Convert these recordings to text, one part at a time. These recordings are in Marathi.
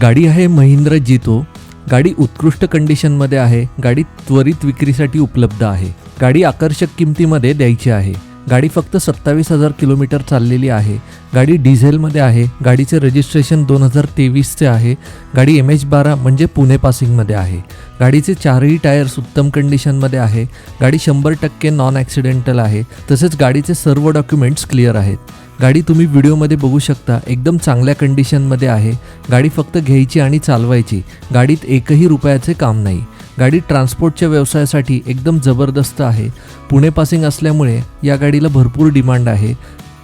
गाडी आहे महिंद्रा जितो. गाडी उत्कृष्ट कंडिशनमध्ये आहे. गाडी त्वरित विक्रीसाठी उपलब्ध आहे. गाडी आकर्षक किमतीमध्ये द्यायची आहे. गाडी फक्त सत्तावीस हजार किलोमीटर चाललेली आहे. गाडी डिझेलमध्ये आहे. गाडीचे रजिस्ट्रेशन दोन हजार तेवीसचे आहे. गाडी एम एच बारा म्हणजे पुणे पासिंगमध्ये आहे. गाडीचे चारही टायर्स उत्तम कंडिशनमध्ये आहे. गाडी शंभर टक्के नॉन ॲक्सिडेंटल आहे. तसेच गाडीचे सर्व डॉक्युमेंट्स क्लिअर आहेत. गाडी तुम्ही व्हिडिओमध्ये बघू शकता एकदम चांगल्या कंडिशनमध्ये आहे. गाडी फक्त घ्यायची आणि चालवायची. गाडीत एकही रुपयाचे काम नाही. गाडी ट्रान्सपोर्टच्या व्यवसायासाठी एकदम जबरदस्त आहे. पुणे पासिंग असल्यामुळे या गाडीला भरपूर डिमांड आहे.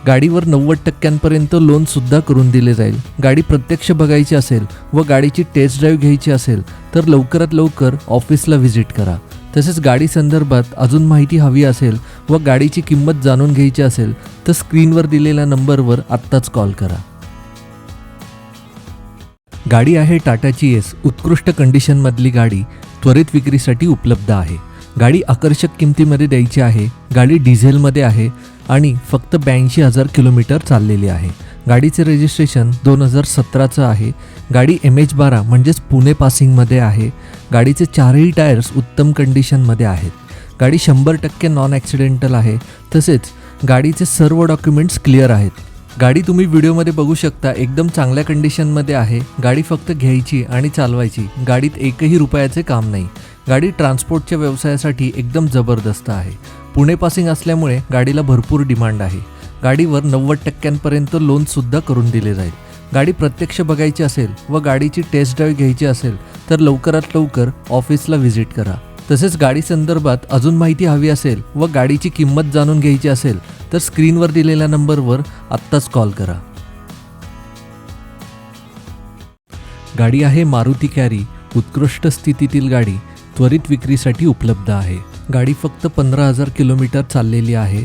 गाडीवर नव्वद टक्क्यांपर्यंत लोनसुद्धा करून दिले जाईल. गाडी प्रत्यक्ष बघायची असेल व गाडीची टेस्ट ड्राईव्ह घ्यायची असेल तर लवकरात लवकर ऑफिसला व्हिजिट करा. तसेच गाडी संदर्भात अजून माहिती हवी असेल व गाडीची किंमत जाणून घ्यायची असेल तर स्क्रीनवर दिलेल्या नंबरवर आत्ताच कॉल करा. गाडी आहे टाटाची एस. उत्कृष्ट कंडिशनमधली गाडी त्वरित विक्रीसाठी उपलब्ध आहे. गाडी आकर्षक किमतीमध्ये द्यायची आहे गाडी डिझेलमध्ये आहे आणि फक्त ब्याऐंशी हजार किलोमीटर चाललेली आहे. गाडीचे रजिस्ट्रेशन दोन हजार सतराचं आहे. गाडी एम एच बारा म्हणजेच पुणे पासिंगमध्ये आहे. गाडीचे चारही टायर्स उत्तम कंडिशनमध्ये आहेत. गाडी शंभर टक्के नॉन ॲक्सिडेंटल आहे. तसेच गाडीचे सर्व डॉक्युमेंट्स क्लिअर आहेत. गाडी तुम्ही व्हिडिओमध्ये बघू शकता एकदम चांगल्या कंडिशनमध्ये आहे. गाडी फक्त घ्यायची आणि चालवायची. गाडीत एकही रुपयाचे काम नाही. गाडी ट्रान्सपोर्टच्या व्यवसायासाठी एकदम जबरदस्त आहे. पुणे पासिंग असल्यामुळे गाडीला भरपूर डिमांड आहे. गाडीवर नव्वद टक्क्यांपर्यंत लोनसुद्धा करून दिले जाईल. गाडी प्रत्यक्ष बघायची असेल व गाडीची टेस्ट ड्राईव्ह घ्यायची असेल तर लवकरात लवकर ऑफिसला व्हिजिट करा. तसेच गाडी संदर्भात अजून माहिती हवी असेल व गाडीची किंमत जाणून घ्यायची असेल तर स्क्रीनवर दिलेल्या नंबरवर आत्ताच कॉल करा. गाडी आहे मारुती कॅरी उत्कृष्ट स्थितीतील गाडी त्वरित विक्रीसाठी उपलब्ध आहे. गाडी फक्त पंधरा हजार किलोमीटर चाललेली आहे.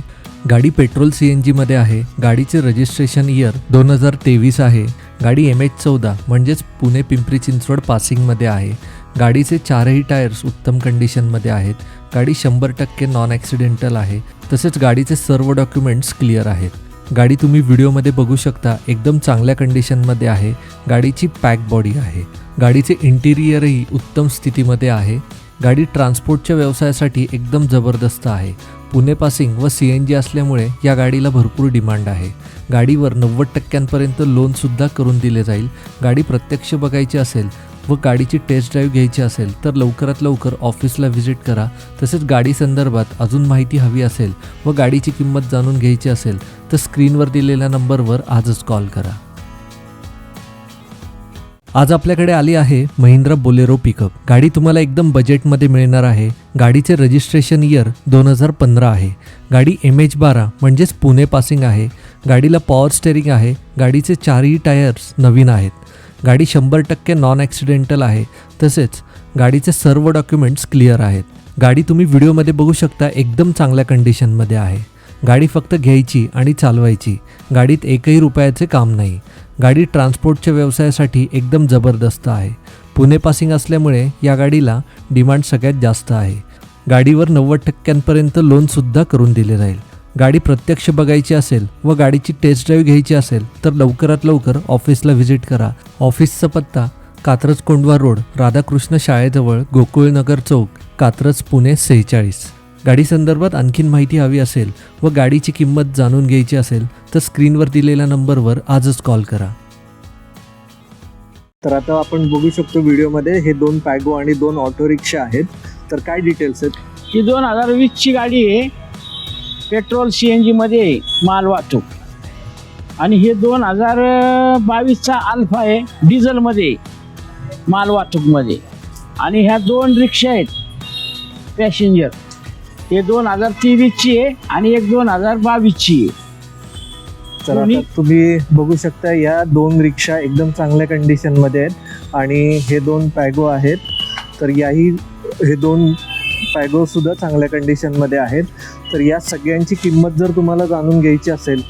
गाडी पेट्रोल सी एन जीमध्ये आहे. गाडीचे रजिस्ट्रेशन इयर दोन हजार तेवीस आहे. गाडी एम एच चौदा म्हणजेच पुणे पिंपरी चिंचवड पासिंगमध्ये आहे. गाडीचे चारही टायर्स उत्तम कंडिशनमध्ये आहेत. गाडी शंभर टक्के नॉन ॲक्सिडेंटल आहे. तसेच गाडीचे सर्व डॉक्युमेंट्स क्लिअर आहेत. गाडी तुम्ही व्हिडिओमध्ये बघू शकता एकदम चांगल्या कंडिशनमध्ये आहे. गाडीची पॅक बॉडी आहे. गाडीचे इंटिरियरही उत्तम स्थितीमध्ये आहे. गाडी ट्रान्सपोर्टच्या व्यवसायासाठी एकदम जबरदस्त आहे. पुणे पासिंग व सी एन जी असल्यामुळे या गाडीला भरपूर डिमांड आहे. गाडीवर नव्वद टक्क्यांपर्यंत लोनसुद्धा करून दिले जाईल. गाडी प्रत्यक्ष बघायची असेल व गाडीची टेस्ट ड्राईव्ह घ्यायची असेल तर लवकरात लवकर ऑफिसला व्हिजिट करा. तसेच गाडी संदर्भात अजून माहिती हवी असेल व गाडीची किंमत जाणून घ्यायची असेल तर स्क्रीनवर दिलेल्या नंबरवर आजच कॉल करा. आज आपल्याकडे आली आहे महिंद्रा बोलेरो पिकअप गाडी तुम्हाला एकदम बजेटमध्ये मिळणार आहे. गाडीचे रजिस्ट्रेशन इयर दोन हजार पंधरा आहे. गाडी एम एच बारा म्हणजेच पुणे पासिंग आहे. गाडीला पॉवर स्टेरिंग आहे. गाडीचे चारही टायर्स नवीन आहेत. गाडी शंभर टक्के नॉन ॲक्सिडेंटल आहे. तसेच गाडीचे सर्व डॉक्युमेंट्स क्लिअर आहेत. गाडी तुम्ही व्हिडिओमध्ये बघू शकता एकदम चांगल्या कंडिशनमध्ये आहे. गाडी फक्त घ्यायची आणि चालवायची. गाडीत एकही रुपयाचे काम नाही. गाडी ट्रान्सपोर्टच्या व्यवसायासाठी एकदम जबरदस्त आहे. पुणे पासिंग असल्यामुळे या गाडीला डिमांड सगळ्यात जास्त आहे. गाडीवर नव्वद टक्क्यांपर्यंत लोनसुद्धा करून दिले जाईल. गाडी प्रत्यक्ष बघायची असेल व गाडीची टेस्ट ड्राईव्ह घ्यायची असेल तर लवकरात लवकर ऑफिसला व्हिजिट करा. ऑफिसचा पत्ता कात्रज कोंडवा रोड राधाकृष्ण शाळेजवळ गोकुळनगर चौक कात्रज पुणे सेहेचाळीस. गाडी संदर्भात आणखीन माहिती हवी असेल व गाडीची किंमत जाणून घ्यायची असेल तर स्क्रीनवर दिलेल्या नंबरवर आजच कॉल करा. तर आता आपण बघू शकतो व्हिडिओमध्ये हे दोन पॅगो आणि दोन ऑटो रिक्षा आहेत. तर काय डिटेल्स आहेत? ही दोन हजार वीसची गाडी आहे. पेट्रोल सी एन जीमध्ये आहे माल वाहतूक आणि हे दोन हजार बावीसचा अल्फा आहे डिझेलमध्ये माल वाहतूकमध्ये. आणि ह्या दोन रिक्षा आहेत पॅसेंजर हे दोन हजार तेवीसची आहे आणि एक दोन हजार बावीसची आहे. तर आता तुम्ही बघू शकता या दोन रिक्षा एकदम चांगल्या कंडिशनमध्ये आहेत आणि हे दोन पॅगो आहेत. तर याही हे दोन पॅगो सुद्धा चांगल्या कंडिशनमध्ये आहेत. तर या सगळ्यांची किंमत जर तुम्हाला जाणून घ्यायची असेल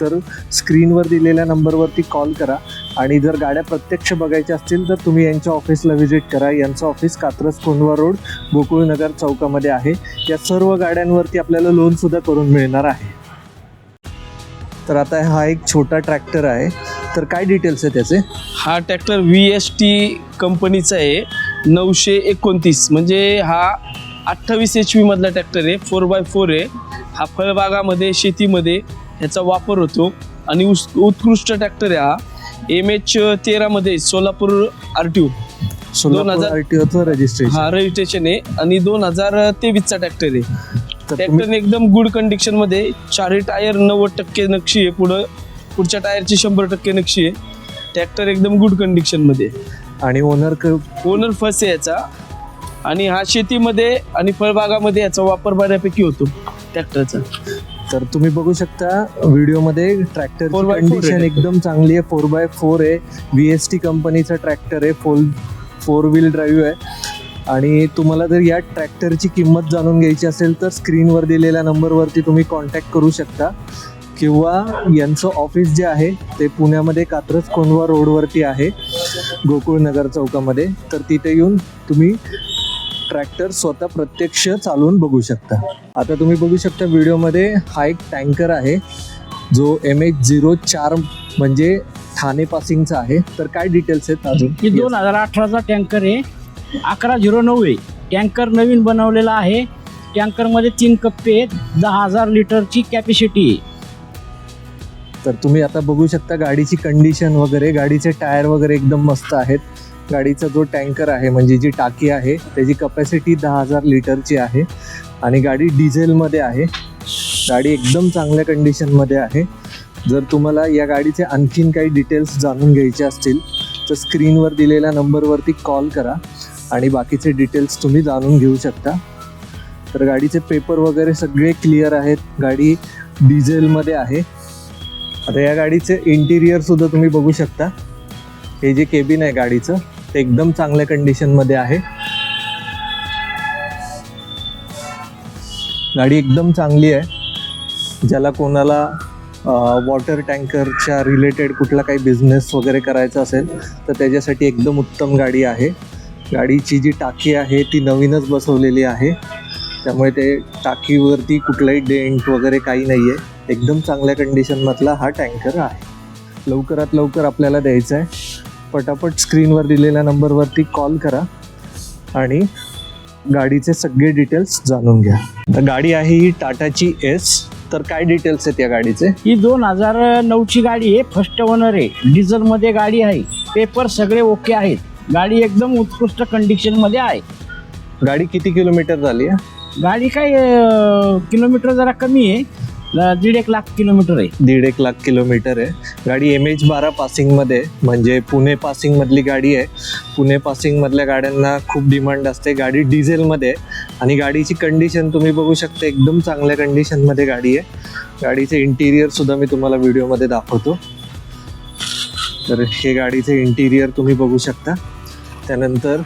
तर स्क्रीनवर दिलेल्या नंबरवरती कॉल करा. आणि जर गाड्या प्रत्यक्ष बघायच्या असतील तर तुम्ही यांच्या ऑफिसला व्हिजिट करा. यांचं ऑफिस कात्रज कोंडवा रोड गोकुळनगर चौकामध्ये आहे. या सर्व गाड्यांवरती आपल्याला लोनसुद्धा करून मिळणार आहे. तर आता हा एक छोटा ट्रॅक्टर आहे. तर काय डिटेल्स आहे त्याचे हा ट्रॅक्टर व्ही एस टी कंपनीचा आहे. नऊशे एकोणतीस. म्हणजे हा अठ्ठावीस एच मधला ट्रॅक्टर आहे. फोर बाय फोर आहे. हा फळबागामध्ये शेतीमध्ये ह्याचा वापर होतो. आणि उस उत्कृष्ट ट्रॅक्टर आहे हा. एम एच तेरामध्ये Solapur R T O Solapur हजार- रजिस्ट्रेशन हा रजिस्ट्रेशन आहे. आणि दोन हजार तेवीसचा ट्रॅक्टर आहे. ट्रॅक्टर एकदम गुड कंडिशनमध्ये चारही टायर नव्वद टक्के नक्षी आहे. पुढं पुढच्या टायरची शंभर टक्के नक्षी आहे. ट्रॅक्टर एकदम गुड कंडिशनमध्ये. आणि ओनर ओनर फर्स्ट आहे याचा. आणि हा शेतीमध्ये आणि फळबागामध्ये याचा वापर बऱ्यापैकी होतो ट्रॅक्टरचा. तर तुम्ही बघू शकता व्हिडिओमध्ये four कंडिशन आहे. एकदम चांगली आहे. फोर बाय फोर आहे. व्ही एस टी कंपनीचा ट्रॅक्टर आहे. फोर फोर व्हील ड्राईव्ह आहे. आणि तुम्हाला जर या ट्रॅक्टरची किंमत जाणून घ्यायची असेल तर स्क्रीनवर दिलेल्या नंबरवरती तुम्ही कॉन्टॅक्ट करू शकता. किंवा यांचं ऑफिस जे आहे ते पुण्यामध्ये कात्रज कोंढवा रोडवरती आहे गोकुळनगर चौकामध्ये. तर तिथे येऊन तुम्ही ट्रॅक्टर स्वतः प्रत्यक्ष चालवून बघू शकता. आता तुम्ही बघू शकता व्हिडिओमध्ये हा एक टँकर आहे जो एम एच झिरो चार म्हणजे ठाणे पासिंगचा आहे. तर काय डिटेल्स आहेत अजून? दोन हजार अठराचा टँकर आहे अकरा झिरो नऊ आहे. टँकर नवीन बनवलेला आहे. टँकरमध्ये तीन कप्पे आहेत दहा हजार लिटरची कॅपॅसिटी आहे. तर तुम्ही आता बघू शकता गाडीची कंडिशन वगैरे गाडीचे टायर वगैरे एकदम मस्त आहेत. गाडीचा जो टँकर आहे म्हणजे जी टाकी आहे त्याची कपॅसिटी दहा हजार लिटरची आहे आणि गाडी डिझेलमध्ये आहे. गाडी एकदम चांगल्या कंडिशनमध्ये आहे. जर तुम्हाला या गाडीचे आणखीन काही डिटेल्स जाणून घ्यायचे असतील तर स्क्रीनवर दिलेल्या नंबरवरती कॉल करा आणि बाकीचे डिटेल्स तुम्ही जाणून घेऊ शकता. तर गाडीचे पेपर वगैरे सगळे क्लिअर आहेत. गाडी डिझेलमध्ये आहे. आता या गाडीचे इंटिरियरसुद्धा तुम्ही बघू शकता. हे जे केबिन आहे गाडीचं एकदम चांगल्या कंडिशनमध्ये आहे. गाडी एकदम चांगली आहे. ज्याला कोणाला वॉटर टँकरच्या रिलेटेड कुठला काही बिझनेस वगैरे करायचा असेल तर त्याच्यासाठी एकदम उत्तम गाडी आहे. गाडीची जी टाकी आहे ती नवीनच बसवलेली आहे. त्यामुळे ते टाकीवरती कुठलाही डेंट वगैरे काही नाही आहे एकदम चांगल्या कंडिशनमधला हा टँकर आहे. लवकरात लवकर आपल्याला द्यायचा आहे पटापट स्क्रीनवर दिलेल्या नंबरवरती कॉल करा आणि गाडीचे सगळे डिटेल्स जाणून घ्या. तर गाडी आहे ही टाटाची एस. तर काय डिटेल्स आहेत या गाडीचे? ही दोन हजार नऊची गाडी आहे. फर्स्ट ओनर आहे. डिझेलमध्ये गाडी आहे. पेपर सगळे ओके आहेत. गाडी एकदम उत्कृष्ट कंडिशनमध्ये आहे. गाडी किती किलोमीटर झाली आहे? गाडी काय अं, किलोमीटर जरा कमी आहे. दीड एक लाख किलोमीटर आहे. दीड एक लाख किलोमीटर आहे. गाडी एम एच बारा पासिंगमध्ये म्हणजे पुणे पासिंग मधली गाडी आहे. पुणे पासिंग मधल्या गाड्यांना खूप डिमांड असते. गाडी डिझेलमध्ये आणि गाडीची कंडिशन तुम्ही बघू शकता एकदम चांगल्या कंडिशनमध्ये गाडी आहे. गाडीचे इंटिरियर सुद्धा मी तुम्हाला व्हिडिओमध्ये दाखवतो. तर हे गाडीचे इंटिरियर तुम्ही बघू शकता. त्यानंतर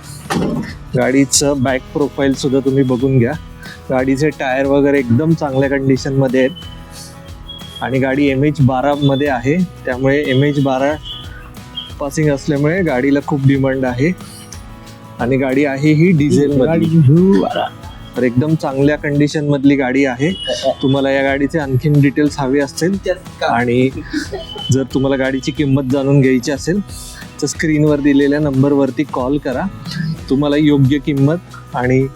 गाडीचं बॅक प्रोफाईल सुद्धा तुम्ही बघून घ्या. गाडीचे टायर वगैरे एकदम चांगल्या कंडिशनमध्ये आहेत. आणि गाडी एम एच बारामध्ये आहे. त्यामुळे एम एच बारा पासिंग असल्यामुळे गाडीला खूप डिमांड आहे. आणि गाडी आहे ही डिझेल तर एकदम चांगल्या कंडिशन मधली गाडी आहे. तुम्हाला या गाडीचे आणखीन डिटेल्स हवे असतील. आणि जर तुम्हाला गाडीची किंमत जाणून घ्यायची असेल तर स्क्रीनवर दिलेल्या नंबरवरती कॉल करा. तुम्हाला योग्य किंमत आणि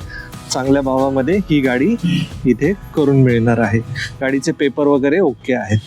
चांगल्या भावामध्ये ही गाडी इथे करून मिळणार आहे. गाडीचे पेपर वगैरे ओके आहेत.